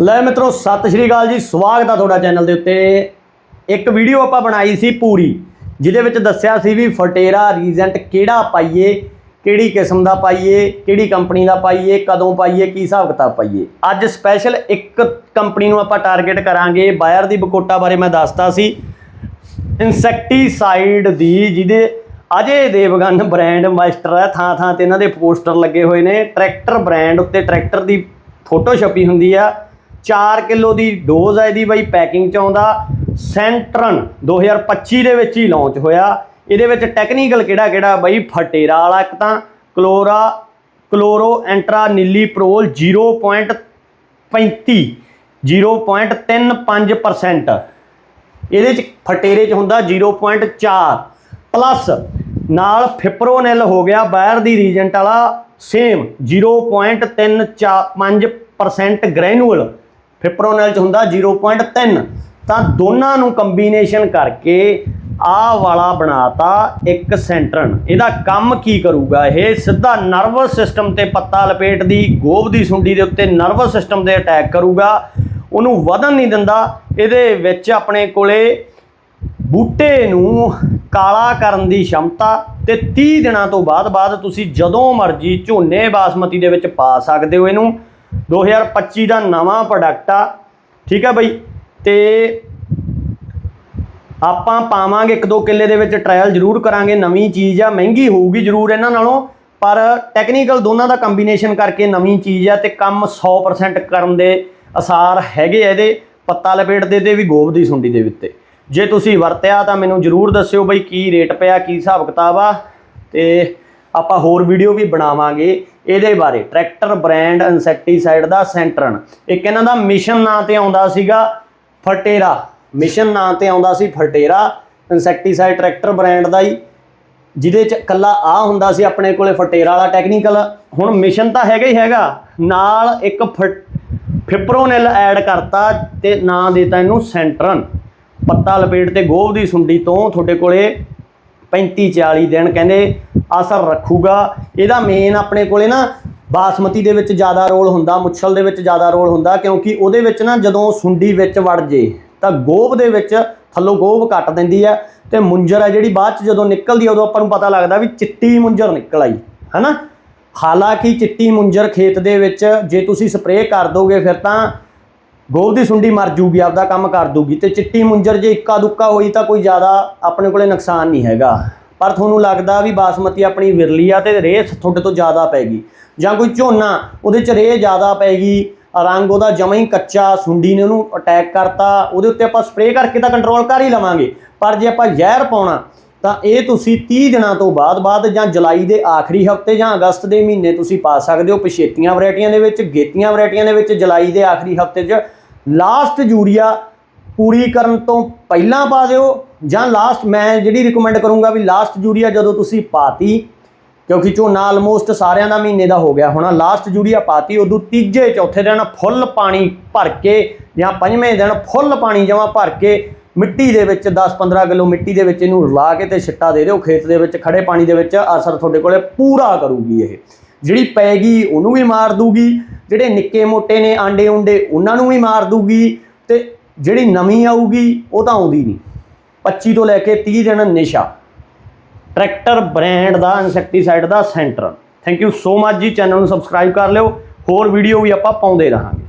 ਲੈ ਮਿੱਤਰੋ, ਸਤਿ ਸ਼੍ਰੀ ਅਕਾਲ ਜੀ। ਸਵਾਗਤ ਆ ਤੁਹਾਡਾ ਚੈਨਲ ਦੇ ਉੱਤੇ। ਇੱਕ ਵੀਡੀਓ ਆਪਾਂ ਬਣਾਈ ਸੀ ਪੂਰੀ, ਜਿਹਦੇ ਵਿੱਚ ਦੱਸਿਆ ਸੀ ਵੀ ਫਟੇਰਾ ਰੀਜੈਂਟ ਕਿਹੜਾ ਪਾਈਏ, ਕਿਹੜੀ ਕਿਸਮ ਦਾ ਪਾਈਏ, ਕਿਹੜੀ ਕੰਪਨੀ ਦਾ ਪਾਈਏ, ਕਦੋਂ ਪਾਈਏ, ਕੀ ਹਿਸਾਬ ਕਿਤਾਬ ਪਾਈਏ। ਅੱਜ ਸਪੈਸ਼ਲ ਇੱਕ ਕੰਪਨੀ ਨੂੰ ਆਪਾਂ ਟਾਰਗੇਟ ਕਰਾਂਗੇ। ਬਾਇਰ ਦੀ ਬਕੋਟਾ ਬਾਰੇ ਮੈਂ ਦੱਸਤਾ ਸੀ। ਇਨਸੈਕਟੀਸਾਈਡ ਦੀ, ਜਿਹਦੇ ਅਜੇ ਦੇਵਗਨ ਬ੍ਰਾਂਡ ਮਾਸਟਰ ਹੈ। ਥਾਂ ਥਾਂ ਤੇ ਇਹਨਾਂ ਦੇ ਪੋਸਟਰ ਲੱਗੇ ਹੋਏ ਨੇ। ਟਰੈਕਟਰ ਬ੍ਰਾਂਡ ਉੱਤੇ ਟਰੈਕਟਰ ਦੀ ਫੋਟੋ ਛਪੀ ਹੁੰਦੀ ਆ। 4 ਕਿਲੋ ਦੀ ਡੋਜ਼ ਹੈ ਇਹਦੀ ਬਾਈ, ਪੈਕਿੰਗ ਚ ਆਉਂਦਾ। ਸੈਂਟਰਨ 2025 ਦੇ ਵਿੱਚ ਹੀ ਲਾਂਚ ਹੋਇਆ। ਇਹਦੇ ਵਿੱਚ ਟੈਕਨੀਕਲ ਕਿਹੜਾ ਕਿਹੜਾ? ਬਾਈ, ਫਟੇਰਾ ਵਾਲਾ ਇੱਕ ਤਾਂ, ਕਲੋਰਾ, ਕਲੋਰੋ ਐਂਟਰਾ ਨੀਲੀ ਪ੍ਰੋਲ 0.35 0.35% ਇਹਦੇ ਚ ਫਟੇਰੇ ਚ ਹੁੰਦਾ 0.4 ਪਲੱਸ ਨਾਲ ਫਿਪਰੋਨਿਲ ਹੋ ਗਿਆ ਬਾਹਰ ਦੀ ਰੀਜੈਂਟ ਵਾਲਾ ਸੇਮ 0.35% ਗ੍ਰੈਨੂਅਲ ਫਿਪਰੋਨਿਲ ਚ ਹੁੰਦਾ 0.3 ਤਾਂ ਦੋਨਾਂ ਨੂੰ ਕੰਬੀਨੇਸ਼ਨ ਕਰਕੇ ਆ ਵਾਲਾ ਬਣਾਤਾ ਇੱਕ ਸੈਂਟਰਨ ਇਹਦਾ ਕੰਮ ਕੀ ਕਰੂਗਾ ਇਹ? ਸਿੱਧਾ ਨਰਵਸ ਸਿਸਟਮ ਤੇ ਪੱਤਾ ਲਪੇਟ ਦੀ ਗੋਭ ਦੀ ਸੁੰਡੀ ਦੇ ਉੱਤੇ ਨਰਵਸ ਸਿਸਟਮ ਦੇ ਅਟੈਕ ਕਰੂਗਾ। ਉਹਨੂੰ ਵਧਣ ਨਹੀਂ ਦਿੰਦਾ। ਇਹਦੇ ਵਿੱਚ ਆਪਣੇ ਕੋਲੇ ਬੂਟੇ ਨੂੰ ਕਾਲਾ ਕਰਨ ਦੀ ਸ਼ਮਤਾ ਤੇ 30 ਦਿਨਾਂ ਤੋਂ ਬਾਅਦ ਬਾਅਦ ਤੁਸੀਂ ਜਦੋਂ ਮਰਜ਼ੀ ਝੋਨੇ ਬਾਸਮਤੀ ਦੇ ਵਿੱਚ ਪਾ ਸਕਦੇ ਹੋ ਇਹਨੂੰ। 2025 ਦਾ ਨਵਾਂ ਪ੍ਰੋਡਕਟ ਆ। ਠੀਕ ਆ ਬਈ? ਤੇ ਆਪਾਂ ਪਾਵਾਂਗੇ ਇੱਕ ਦੋ ਕਿੱਲੇ ਦੇ ਵਿੱਚ ਟ੍ਰਾਇਲ ਜ਼ਰੂਰ ਕਰਾਂਗੇ। ਨਵੀਂ ਚੀਜ਼ ਆ। ਮਹਿੰਗੀ ਹੋਊਗੀ ਜ਼ਰੂਰ ਇਹਨਾਂ ਨਾਲੋਂ, ਪਰ ਟੈਕਨੀਕਲ ਦੋਨਾਂ ਦਾ ਕੰਬੀਨੇਸ਼ਨ ਕਰਕੇ ਨਵੀਂ ਚੀਜ਼ ਆ ਤੇ ਕੰਮ 100% ਕਰਨ ਦੇ ਅਸਾਰ ਹੈਗੇ ਆ ਇਹਦੇ। ਪੱਤਾ ਲਪੇਟ ਦੇ ਤੇ ਵੀ ਗੋਬ ਦੀ ਸੁੰਡੀ ਦੇ ਉੱਤੇ ਜੇ ਤੁਸੀਂ ਵਰਤਿਆ ਤਾਂ ਮੈਨੂੰ ਜ਼ਰੂਰ ਦੱਸਿਓ ਬਈ ਕੀ ਰੇਟ ਪਿਆ, ਕੀ ਹਿਸਾਬ ਕਿਤਾਬ ਆ। ਤੇ ਆਪਾਂ ਹੋਰ ਵੀਡੀਓ ਵੀ ਬਣਾਵਾਂਗੇ ਇਹਦੇ ਬਾਰੇ। ਟਰੈਕਟਰ, ਬ੍ਰਾਂਡ ਇਨਸੈਕਟੀਸਾਈਡ ਦਾ ਸੈਂਟਰਨ। ਇੱਕ ਇਹਨਾਂ ਦਾ ਮਿਸ਼ਨ ਨਾਂ ਤੇ ਆਉਂਦਾ ਸੀਗਾ ਫਟੇਰਾ। ਮਿਸ਼ਨ ਨਾਂ ਤੇ ਆਉਂਦਾ ਸੀ ਫਟੇਰਾ ਇਨਸੈਕਟੀਸਾਈਡ ਟਰੈਕਟਰ ਬ੍ਰਾਂਡ ਦਾ ਹੀ। ਜਿਹਦੇ ਚ ਕੱਲਾ ਆ ਹੁੰਦਾ ਸੀ ਆਪਣੇ ਕੋਲੇ ਫਟੇਰਾ ਵਾਲਾ ਟੈਕਨੀਕਲ ਹੁਣ ਮਿਸ਼ਨ ਤਾਂ ਹੈਗਾ ਹੀ ਹੈਗਾ। ਨਾਲ ਇੱਕ ਫਿਪਰੋਨਿਲ ਐਡ ਕਰਤਾ ਤੇ ਨਾਂ ਦੇਤਾ ਇਹਨੂੰ ਸੈਂਟਰਨ। ਪੱਤਾ ਲਪੇਟ ਤੇ ਗੋਭ ਦੀ ਸੁੰਡੀ ਤੋਂ ਤੁਹਾਡੇ ਕੋਲੇ 35 40 ਦਿਨ ਕਹਿੰਦੇ ਅਸਰ ਰੱਖੂਗਾ। ਇਹਦਾ ਮੇਨ ਆਪਣੇ ਕੋਲੇ ਨਾ ਬਾਸਮਤੀ ਦੇ ਵਿੱਚ ਜ਼ਿਆਦਾ ਰੋਲ ਹੁੰਦਾ, ਮੁੱਛਲ ਦੇ ਵਿੱਚ ਜ਼ਿਆਦਾ ਰੋਲ ਹੁੰਦਾ, ਕਿਉਂਕਿ ਉਹਦੇ ਵਿੱਚ ਨਾ ਜਦੋਂ ਸੁੰਡੀ ਵਿੱਚ ਵੜ ਜੇ, ਤਾਂ ਗੋਭ ਦੇ ਵਿੱਚ ਥੱਲੋਂ ਗੋਭ ਕੱਟ ਦਿੰਦੀ ਆ ਤੇ ਮੁੰਜਰ ਆ ਜਿਹੜੀ ਬਾਅਦ ਚ ਜਦੋਂ ਨਿਕਲਦੀ ਆ ਉਦੋਂ ਆਪਾਂ ਨੂੰ ਪਤਾ ਲੱਗਦਾ ਵੀ ਚਿੱਟੀ ਮੁੰਜਰ ਨਿਕਲ ਆਈ, ਹਨਾ? ਹਾਲਾਂਕਿ ਚਿੱਟੀ ਮੁੰਜਰ ਖੇਤ ਦੇ ਵਿੱਚ ਜੇ ਤੁਸੀਂ ਸਪਰੇਅ ਕਰ ਦੋਗੇ ਫਿਰ ਤਾਂ ਗੋਭ ਦੀ ਸੁੰਡੀ ਮਰ ਜੂਗੀ, ਆਪਦਾ ਕੰਮ ਕਰ ਦੂਗੀ ਤੇ ਚਿੱਟੀ ਮੁੰਜਰ ਜੇ ਇੱਕਾ ਦੁੱਕਾ ਹੋਈ ਤਾਂ ਕੋਈ ਜ਼ਿਆਦਾ ਆਪਣੇ ਕੋਲੇ ਨੁਕਸਾਨ ਨਹੀਂ ਹੈਗਾ। ਪਰ ਤੁਹਾਨੂੰ ਲੱਗਦਾ ਵੀ ਬਾਸਮਤੀ ਆਪਣੀ ਵਿਰਲੀ ਆ ਤੇ ਰੇਹ ਤੁਹਾਡੇ ਤੋਂ ਜ਼ਿਆਦਾ ਪੈਗੀ। ਜਾਂ ਕੋਈ ਝੋਨਾ, ਉਹਦੇ ਚ ਰੇਹ ਜ਼ਿਆਦਾ ਪੈਗੀ ਰੰਗ ਉਹਦਾ ਜਮਾਂ ਹੀ ਕੱਚਾ, ਸੁੰਡੀ ਨੇ ਉਹਨੂੰ ਅਟੈਕ ਕਰਤਾ, ਉਹਦੇ ਉੱਤੇ ਆਪਾਂ ਸਪਰੇਅ ਕਰਕੇ ਤਾਂ ਕੰਟਰੋਲ ਕਰ ਹੀ ਲਵਾਂਗੇ। ਪਰ ਜੇ ਆਪਾਂ ਜ਼ਹਿਰ ਪਾਉਣਾ ਤਾਂ ਇਹ ਤੁਸੀਂ 30 ਦਿਨਾਂ ਤੋਂ ਬਾਅਦ ਬਾਅਦ ਜਾਂ ਜੁਲਾਈ ਦੇ ਆਖਰੀ ਹਫ਼ਤੇ ਜਾਂ ਅਗਸਤ ਦੇ ਮਹੀਨੇ ਤੁਸੀਂ ਪਾ ਸਕਦੇ ਹੋ ਪਛੇਤੀਆਂ ਵੈਰਾਈਟੀਆਂ ਦੇ ਵਿੱਚ, ਗੇਤੀਆਂ ਵੈਰਾਈਟੀਆਂ ਦੇ ਵਿੱਚ ਜੁਲਾਈ ਦੇ ਆਖਰੀ ਹਫ਼ਤੇ 'ਚ। ਲਾਸਟ ਯੂਰੀਆ ਪੂਰੀ ਕਰਨ ਤੋਂ ਪਹਿਲਾਂ ਪਾ ਦਿਓ ਜਾਂ ਲਾਸਟ ਮੈਂ ਜਿਹੜੀ ਰਿਕਮੈਂਡ ਕਰੂੰਗਾ ਵੀ ਲਾਸਟ ਯੂਰੀਆ ਜਦੋਂ ਤੁਸੀਂ ਪਾਤੀ, ਕਿਉਂਕਿ ਝੋਨਾ ਆਲਮੋਸਟ ਸਾਰਿਆਂ ਦਾ ਮਹੀਨੇ ਦਾ ਹੋ ਗਿਆ ਹੋਣਾ ਲਾਸਟ ਯੂਰੀਆ ਪਾਤੀ, ਉਦੋਂ ਤੀਜੇ, ਚੌਥੇ ਦਿਨ ਫੁੱਲ ਪਾਣੀ ਭਰ ਕੇ ਜਾਂ ਪੰਜਵੇਂ ਦਿਨ ਫੁੱਲ ਪਾਣੀ ਜਮਾ ਭਰ ਕੇ ਮਿੱਟੀ ਦੇ ਵਿੱਚ 10-15 ਕਿਲੋ ਮਿੱਟੀ ਦੇ ਵਿੱਚ ਇਹਨੂੰ ਰਲਾ ਕੇ ਤੇ ਛਿੱਟਾ ਦੇ ਦਿਓ, ਖੇਤ ਦੇ ਵਿੱਚ ਖੜੇ ਪਾਣੀ ਦੇ ਵਿੱਚ ਅਸਰ ਤੁਹਾਡੇ ਕੋਲੇ ਪੂਰਾ ਕਰੂਗੀ ਇਹ। ਜਿਹੜੀ ਪੈਗੀ ਉਹਨੂੰ ਵੀ ਮਾਰ ਦੂਗੀ, ਜਿਹੜੇ ਨਿੱਕੇ ਮੋਟੇ ਨੇ ਆਂਡੇ ਉਂਡੇ ਉਹਨਾਂ ਨੂੰ ਵੀ ਮਾਰ ਦੂਗੀ ਤੇ ਜਿਹੜੀ ਨਵੀਂ ਆਊਗੀ ਉਹ ਤਾਂ ਆਉਂਦੀ ਨਹੀਂ। 25 ਤੋਂ ਲੈ ਕੇ 30 ਦਿਨ ਨਿਸ਼ਾ। ਟਰੈਕਟਰ ਬ੍ਰਾਂਡ ਦਾ, insecticide the centre. Thank you so much ਜੀ, ਚੈਨਲ ਨੂੰ ਸਬਸਕ੍ਰਾਈਬ ਕਰ ਲਿਓ। ਹੋਰ ਵੀਡੀਓ ਵੀ ਆਪਾਂ ਪਾਉਂਦੇ ਰਹਾਂਗੇ।